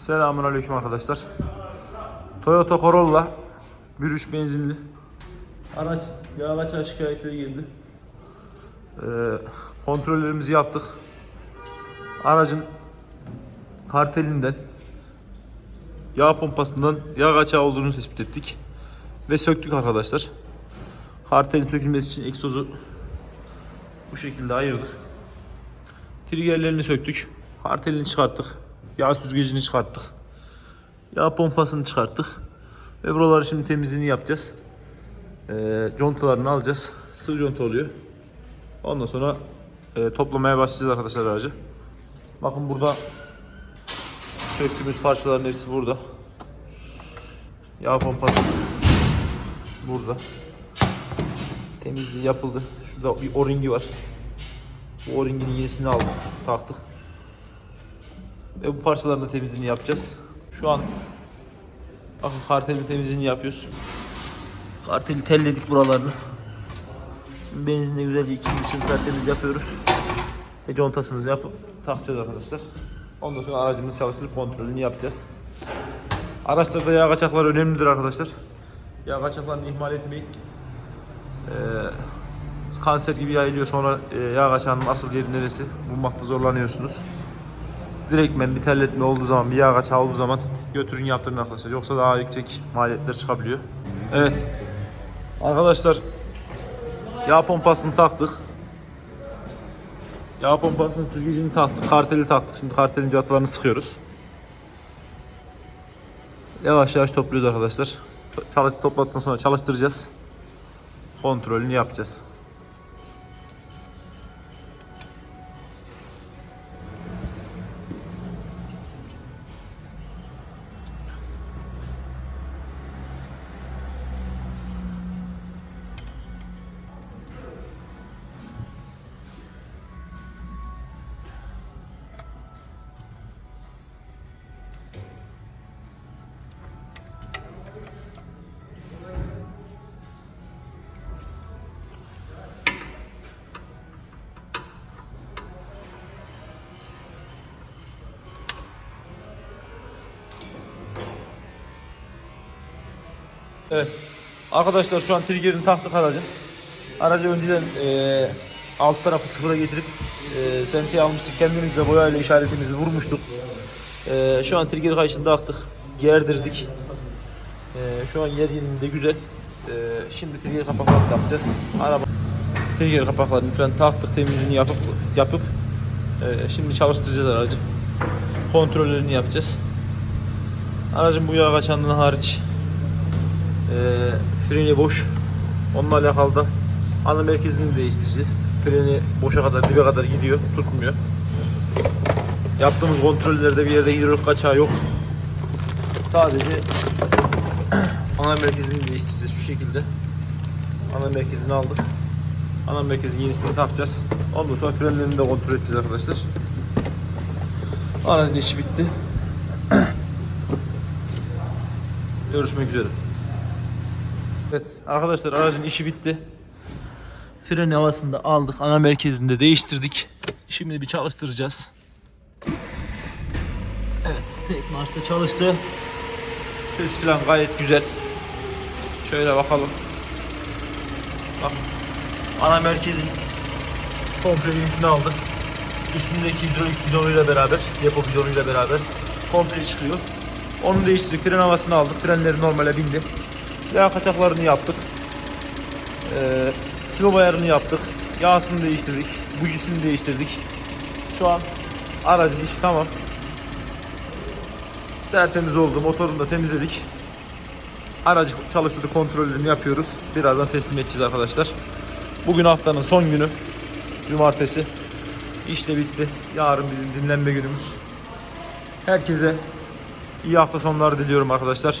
Selamun Aleyküm arkadaşlar. Toyota Corolla 1.3 benzinli. Araç yağ kaçağı şikayetleri geldi. Ee, kontrollerimizi yaptık. Aracın kartelinden yağ pompasından yağ kaçağı olduğunu tespit ettik. Ve söktük arkadaşlar. Kartelin sökülmesi için egzozu bu şekilde ayırdık. Triggerlerini söktük. Kartelini çıkarttık. Yağ süzgecini çıkarttık. Yağ pompasını çıkarttık. Ve buraları şimdi temizliğini yapacağız. Ee, contalarını alacağız. Sıvı conta oluyor. Ondan sonra e, toplamaya başlayacağız arkadaşlar aracı. Bakın burada söktüğümüz parçaların hepsi burada. Yağ pompası burada. Temizliği yapıldı. Şurada bir o-ringi var. Bu o-ringin yenisini aldık, taktık. Ve bu parçaların da temizliğini yapacağız. Şu an bakın kartelin temizliğini yapıyoruz. Karteli telledik buralarını. Şimdi benzinle güzelce içini dışını tertemiz yapıyoruz. Ve contasını yapıp takacağız arkadaşlar. Ondan sonra aracımızı çalıştırıp kontrolünü yapacağız. Araçlarda yağ kaçakları önemlidir arkadaşlar. Yağ kaçaklarını ihmal etmeyin. Ee, kanser gibi yayılıyor sonra e, yağ kaçağının asıl yeri neresi bulmakta zorlanıyorsunuz. Direktmen bir terletme olduğu zaman, bir yağ kaçağı olduğu zaman götürün yaptırın arkadaşlar. Yoksa daha yüksek maliyetler çıkabiliyor. Evet. Arkadaşlar yağ pompasını taktık. Yağ pompasının süzgecini taktık, karteli taktık. Şimdi kartelin cıvatalarını sıkıyoruz. Yavaş yavaş topluyoruz arkadaşlar. Çalış, topladıktan sonra çalıştıracağız. Kontrolünü yapacağız. Evet. Arkadaşlar şu an triggerini taktık aracın. Aracı önceden eee alt tarafı sıfıra getirip eee senteye almıştık. Kendimizle boyayla işaretimizi vurmuştuk. Eee, şu an trigger kayışını taktık. Gerdirdik. Eee, şu an gezgininde güzel. Eee, şimdi trigger kapaklarını takacağız. Araba trigger kapaklarını falan taktık. Temizliğini yapıp yapıp eee, şimdi çalıştıracağız aracı. Kontrollerini yapacağız. Aracın bu yağ kaçanlığı hariç freni boş. Onunla alakalı da ana merkezini değiştireceğiz. Freni boşa kadar, dibe kadar gidiyor, tutmuyor. Yaptığımız kontrollerde bir yerde hidrolik kaçağı yok. Sadece ana merkezini değiştireceğiz şu şekilde. Ana merkezini aldık. Ana merkezin yenisini takacağız. Ondan sonra frenlerini de kontrol edeceğiz arkadaşlar. Aracın işi bitti. Görüşmek üzere. Evet arkadaşlar aracın işi bitti. Fren havasını aldık. Ana merkezinde değiştirdik. Şimdi bir çalıştıracağız. Evet tek marşta çalıştı. Ses falan gayet güzel. Şöyle bakalım. Bak. Ana merkezin komple yenisini aldık. Üstündeki hidrolik bidonuyla beraber, depo bidonuyla beraber komple çıkıyor. Onu değiştirdik. Fren havasını aldık. Frenleri normale bindi. Yağ kaçaklarını yaptık. Ee, silo ayarını yaptık. Yağsını değiştirdik. Bujisini değiştirdik. Şu an aracın işi tamam. Tertemiz oldu. Motorunu da temizledik. Aracı çalıştırdı kontrollerini yapıyoruz. Birazdan teslim edeceğiz arkadaşlar. Bugün haftanın son günü. Cumartesi. İşte bitti. Yarın bizim dinlenme günümüz. Herkese iyi hafta sonları diliyorum arkadaşlar.